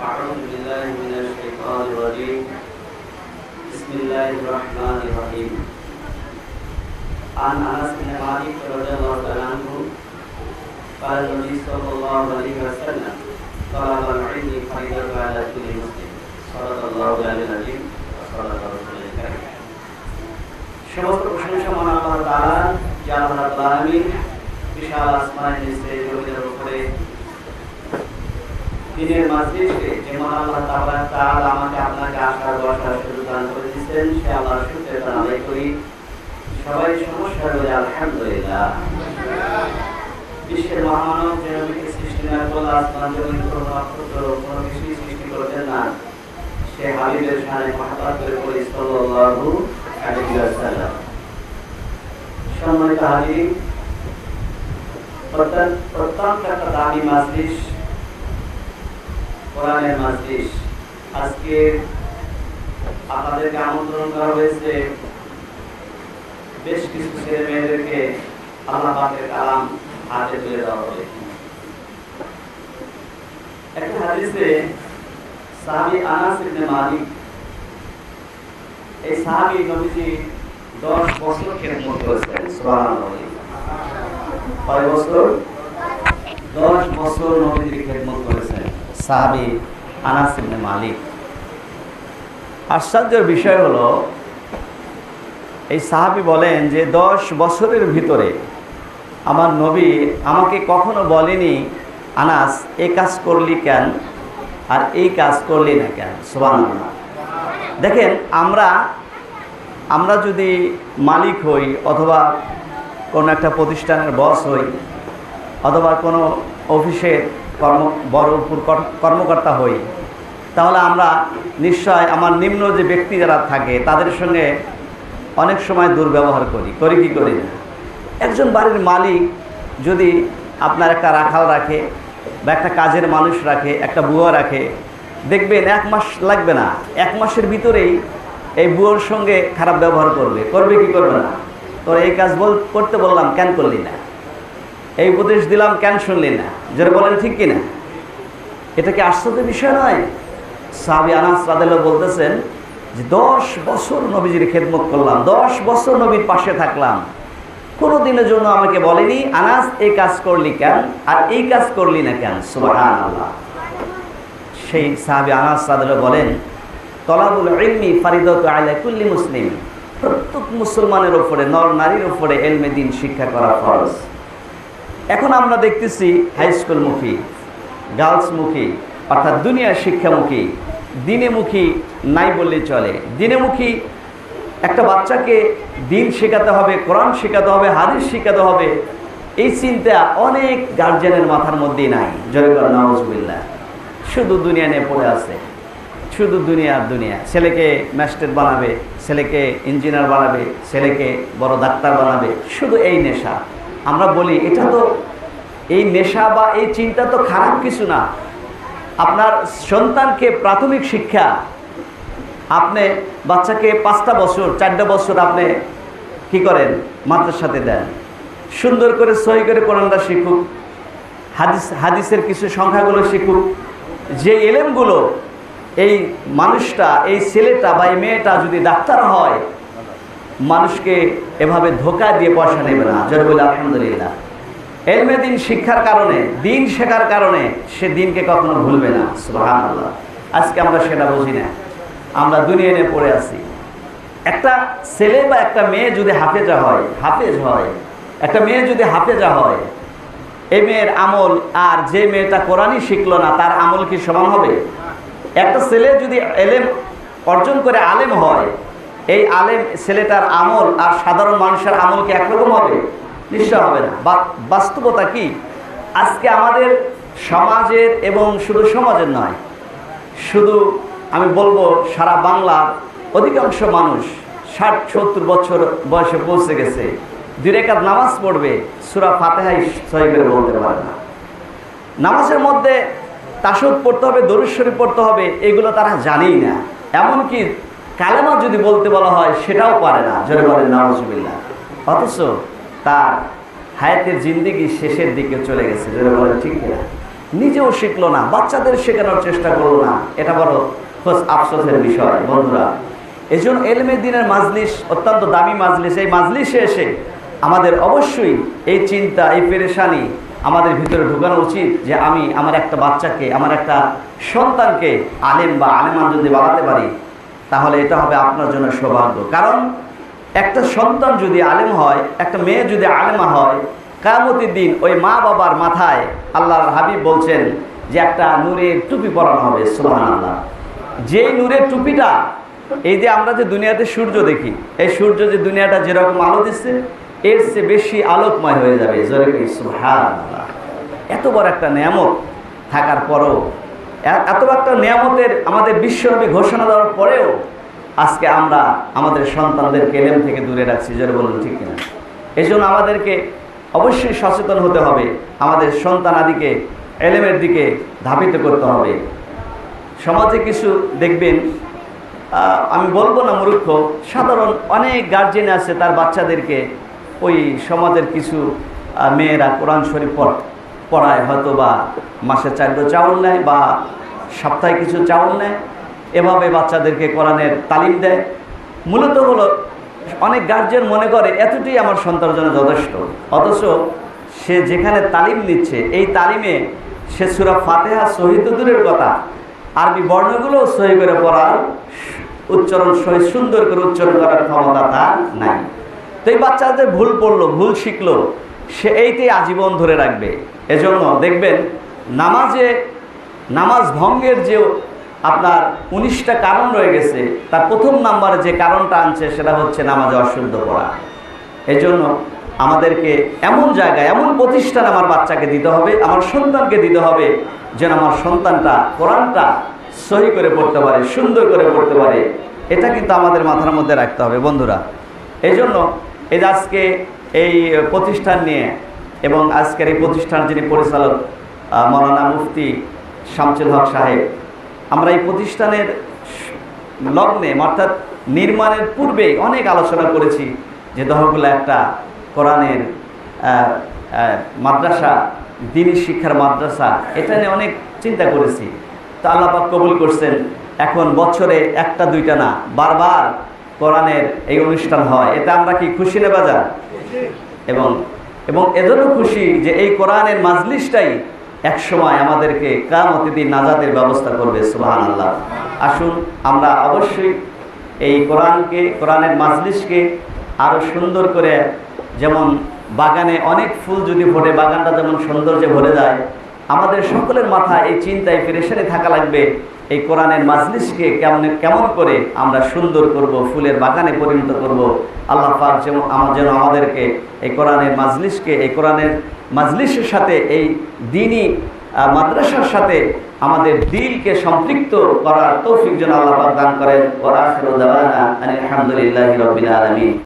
أعوذ بالله من الشيطان الرجيم بسم الله الرحمن الرحيم عن أنس بن مالك رضي الله تعالى عنه قال النبي صلى الله عليه وسلم طلب العلم فريضة على كل مسلم صدق الله العلي العظيم وصدق رسوله الكريم সমস্ত প্রশংসা মহান আল্লাহ তাআলা যে আল্লাহ রাব্বুল আলামিন বিশাল আসমানের নিচে জমিনের উপরে দিনের মাজলিসে যে মহান তাআলা তাআলা আমাকে আপনাকে আসার বসার সুযোগ দান করে দিয়েছেন, সে আল্লাহর শুকরিয়া আদায় করি। সবাই সমস্যা বলে আলহামদুলিল্লাহ। বিশ্বের মহামানব যে নবীকে সৃষ্টি না করলে আসমান জমিন কোনো নক্ষত্র, কোনো কিছুই সৃষ্টি করতেন না। সে হাবিবের সামনে মহাপাত করে বলি, সাল্লাল্লাহু আলাইহি ওয়াসাল্লাম। সম্মানিত হাজির অত্যন্ত একটা দামি মাজলিস কোরআনের আজকে আপনাদেরকে আমন্ত্রণ করা হয়েছে বেশ কিছু ছেলে মেয়েদেরকে আল্লাহ পাকের কালাম হাতে তুলে দেওয়া হবে। একটা হাদিসে সাহাবী আনাস ইবনে মালিক এই সাহাবী নবীজি 10 বছর খেদমত করেছেন সুবহানাল্লাহ। কয় বছর? 10 বছর নবীজি খেদমত সাহাবী আনাস মালিক। আশ্চর্যের বিষয় হলো, এই সাহাবী বলেন যে দশ বছরের ভিতরে আমার নবী আমাকে কখনো বলেনি, আনাস এই কাজ করলি কেন? আর এই কাজ করলি না কেন? সোবান দেখেন, আমরা আমরা যদি মালিক হই অথবা কোনো একটা প্রতিষ্ঠানের বস হই অথবা কোনো অফিসের কর্ম, বড় উপর কর্মকর্তা হই। তাহলে আমরা নিশ্চয় আমার নিম্ন যে ব্যক্তি যারা থাকে, তাদের সঙ্গে অনেক সময় দুর্ব্যবহার করি। করি কি করি না? একজন বাড়ির মালিক যদি আপনার একটা রাখাল রাখে বা একটা কাজের মানুষ রাখে, একটা বুয়া রাখে, দেখবেন এক মাস লাগবে না। এক মাসের ভিতরেই এই বুয়োর সঙ্গে খারাপ ব্যবহার করবে। করবে কি করবে না? তোর এই কাজ বল, করতে বললাম, কেন করলি না? এই উপদেশ দিলাম, কেন শুনলি না? যারা বলেন, ঠিক কিনা? এটা কি আশ্চর্যের বিষয় নয়? সাহাবি আনাস রাদেল বলতেছেন যে দশ বছর নবীজির খেদমত করলাম, দশ বছর নবীর পাশে থাকলাম। কোনো দিনের জন্য আমাকে বলেনি, আনাস, এই কাজ করলি কেন? আর এই কাজ করলি না কেন? সুবাহান সেই সাহাবি আনাস রাদেল বলেন, তলাবুল ইলমি ফারিদত আলা কুল্লি মুসলিম। প্রত্যেক মুসলমানের ওপরে নর নারীর ওপরে এলমে দিন শিক্ষা করা ফরজ। এখন আমরা দেখতেছি হাই স্কুলমুখী গার্লসমুখী অর্থাৎ দুনিয়ার শিক্ষামুখী দিনেমুখী নাই বললে চলে। দিনেমুখী একটা বাচ্চাকে দিন শেখাতে হবে, কোরআন শেখাতে হবে, হাদিস শেখাতে হবে, এই চিন্তা অনেক গার্জেনের মাথার মধ্যেই নাই। জয়কর নওয়াজবিল্লা শুধু দুনিয়া নিয়ে পড়ে আছে। শুধু দুনিয়ার দুনিয়া। ছেলেকে ম্যাস্টার বানাবে, ছেলেকে ইঞ্জিনিয়ার বানাবে, ছেলেকে বড় ডাক্তার বানাবে, শুধু এই নেশা। আমরা বলি, এটা তো এই নেশা বা এই চিন্তা তো খারাপ কিছু না। আপনার সন্তানকে প্রাথমিক শিক্ষা, আপনি বাচ্চাকে পাঁচটা বছর, চারটা বছর আপনি কি করেন? মাদ্রাসাতে দেন। সুন্দর করে সহি করে কোরআনটা শিখুক, হাদিস, হাদিসের কিছু সংখ্যাগুলো শিখুক। যে এলেমগুলো এই মানুষটা, এই ছেলেটা বা এই মেয়েটা যদি ডাক্তার হয় মানুষকে এভাবে ধোকা দিয়ে পয়সা নেবে না। জয় বলে আলহামদুলিল্লাহ। এলমে দিন শিক্ষার কারণে, দিন শেখার কারণে সে দিনকে কখনো ভুলবে না। আল্লাহ আজকে আমরা সেটা বুঝি না। আমরা দুনিয়া নিয়ে পড়ে আছি। একটা ছেলে বা একটা মেয়ে যদি হাফেজা হয়, হাফেজ হয়, একটা মেয়ে যদি হাফেজা হয় এই মেয়ের আমল আর যে মেয়েটা কোরআনই শিখলো না, তার আমল কি সমান হবে? একটা ছেলে যদি এলেম অর্জন করে আলেম হয় এই আলেম ছেলেটার আমল আর সাধারণ মানুষের আমল কি একরকম হবে? নিশ্চয় হবে না। বাস্তবতা কি? আজকে আমাদের সমাজের এবং শুধু সমাজের নয়, শুধু আমি বলব সারা বাংলার অধিকাংশ মানুষ ষাট, সত্তর বছর বয়সে পৌঁছে গেছে। দুই নামাজ পড়বে, সুরা ফাতেহাই সহি বলতে পারে না। নামাজের মধ্যে তাসুদ পড়তে হবে দরুশ্বরী পড়তে হবে, এগুলো তারা জানেই না। এমনকি কালেমা যদি বলতে বলা হয়, সেটাও পারে না। জোরে বলেন নামাজবিল্লা অথচ তার হায়াতের জিন্দিগি শেষের দিকে চলে গেছে। জোরে বলেন, ঠিক না নিজেও শিখলো না, বাচ্চাদের শেখানোর চেষ্টা করল না। এটা বড় খোঁজ আফসোসের বিষয়, বন্ধুরা। এই জন্য এলমে দিনের মাজলিস, অত্যন্ত দামি মাজলিস। এই মাজলিসে এসে আমাদের অবশ্যই এই চিন্তা, এই পেরেশানি আমাদের ভিতরে ঢুকানো উচিত যে আমি আমার একটা বাচ্চাকে, আমার একটা সন্তানকে আলেম বা আলেমান যদি বানাতে পারি। তাহলে এটা হবে আপনার জন্য সৌভাগ্য। কারণ একটা সন্তান যদি আলেম হয়, একটা মেয়ে যদি আলেমা হয় কামতির দিন ওই মা বাবার মাথায় আল্লাহর হাবিব বলছেন যে একটা নূরের টুপি পরানো হবে সুবাহ আল্লাহ যেই নূরের টুপিটা, এই যে আমরা যে দুনিয়াতে সূর্য দেখি, এই সূর্য যে দুনিয়াটা যেরকম আলো দিচ্ছে, এর চেয়ে বেশি আলোকময় হয়ে যাবে। এত বড় একটা নিয়ামত থাকার পরও এত একটা নিয়ামতের আমাদের বিশ্বব্যাপী ঘোষণা দেওয়ার পরেও আজকে আমরা আমাদের সন্তানদের কেলেম থেকে দূরে রাখছি, জোরে বলুন ঠিক কিনা? এই জন্য আমাদেরকে অবশ্যই সচেতন হতে হবে, আমাদের সন্তানাদিকে এলেমের দিকে ধাবিত করতে হবে। সমাজে কিছু দেখবেন আমি বলব না মূর্খ, সাধারণ অনেক গার্জেন আছে তার বাচ্চাদেরকে ওই সমাজের কিছু মেয়েরা কোরআন শরীফ পড়। পড়ায় হয়তো বা মাসে চারটো চাউল নেয় বা সপ্তাহে কিছু চাউল নেয়। এভাবে বাচ্চাদেরকে কোরআনের তালিম দেয়। মূলত হলো অনেক গার্জেন মনে করে, এতটাই আমার সন্তানের জন্য যথেষ্ট। অথচ সে যেখানে তালিম নিচ্ছে, এই তালিমে সে সুরা ফাতেহা শহীদ দূরের কথা। আরবি বর্ণগুলোও সহি করে পড়ার উচ্চারণ, সহি, সুন্দর করে উচ্চারণ করার ক্ষমতা তার নাই। তো এই বাচ্চাদের ভুল পড়ল, ভুল শিখলো, সে এইটাই আজীবন ধরে রাখবে। এজন্য দেখবেন, নামাজে, নামাজ ভঙ্গের যে আপনার উনিশটা কারণ রয়ে গেছে, তার প্রথম নাম্বারে যে কারণটা আনছে সেটা হচ্ছে নামাজে অশুদ্ধ পড়া। এজন্য আমাদেরকে এমন জায়গায়, এমন প্রতিষ্ঠান আমার বাচ্চাকে দিতে হবে, আমার সন্তানকে দিতে হবে, যেন আমার সন্তানটা কোরআনটা সহি করে পড়তে পারে, সুন্দর করে পড়তে পারে। এটা কিন্তু আমাদের মাথার মধ্যে রাখতে হবে বন্ধুরা। এই জন্য এই আজকে এই প্রতিষ্ঠান নিয়ে এবং আজকের এই প্রতিষ্ঠান যিনি পরিচালক মৌলানা মুফতি শামসুল হক সাহেব, আমরা এই প্রতিষ্ঠানের লগ্নে অর্থাৎ নির্মাণের পূর্বে অনেক আলোচনা করেছি যে দহগুলা একটা কোরআনের মাদ্রাসা, দিনী শিক্ষার মাদ্রাসা, এটা নিয়ে অনেক চিন্তা করেছি। তো আল্লাপাক কবুল করছেন, এখন বছরে একটা দুইটা না, বারবার কোরআনের এই অনুষ্ঠান হয়। এতে আমরা কি খুশি নেবা যা এবং এবং এজন্য খুশি যে এই কোরআনের মাজলিসটাই একসময় আমাদেরকে কামতিদিন নাজাদের ব্যবস্থা করবে সুবাহান আল্লাহ আসুন, আমরা অবশ্যই এই কোরআনকে, কোরআনের মাজলিসকে আরও সুন্দর করে যেমন বাগানে অনেক ফুল যদি ফোটে, বাগানটা যেমন সৌন্দর্যে ভরে যায়, আমাদের সকলের মাথায় এই চিন্তায় পেরেশানি থাকা লাগবে। এই কোরআনের মাজলিসকে কেমন কেমন করে আমরা সুন্দর করব, ফুলের বাগানে পরিণত করব, আল্লাহ পাক যেমন আমার যেন আমাদেরকে এই কোরআনের মাজলিসকে, এই কোরআনের মাজলিসের সাথে, এই দিনই মাদ্রাসার সাথে আমাদের দিলকে সম্পৃক্ত করার তৌফিক যেন আল্লাহ দান করেন। আলহামদুলিল্লাহ রবিল আলমী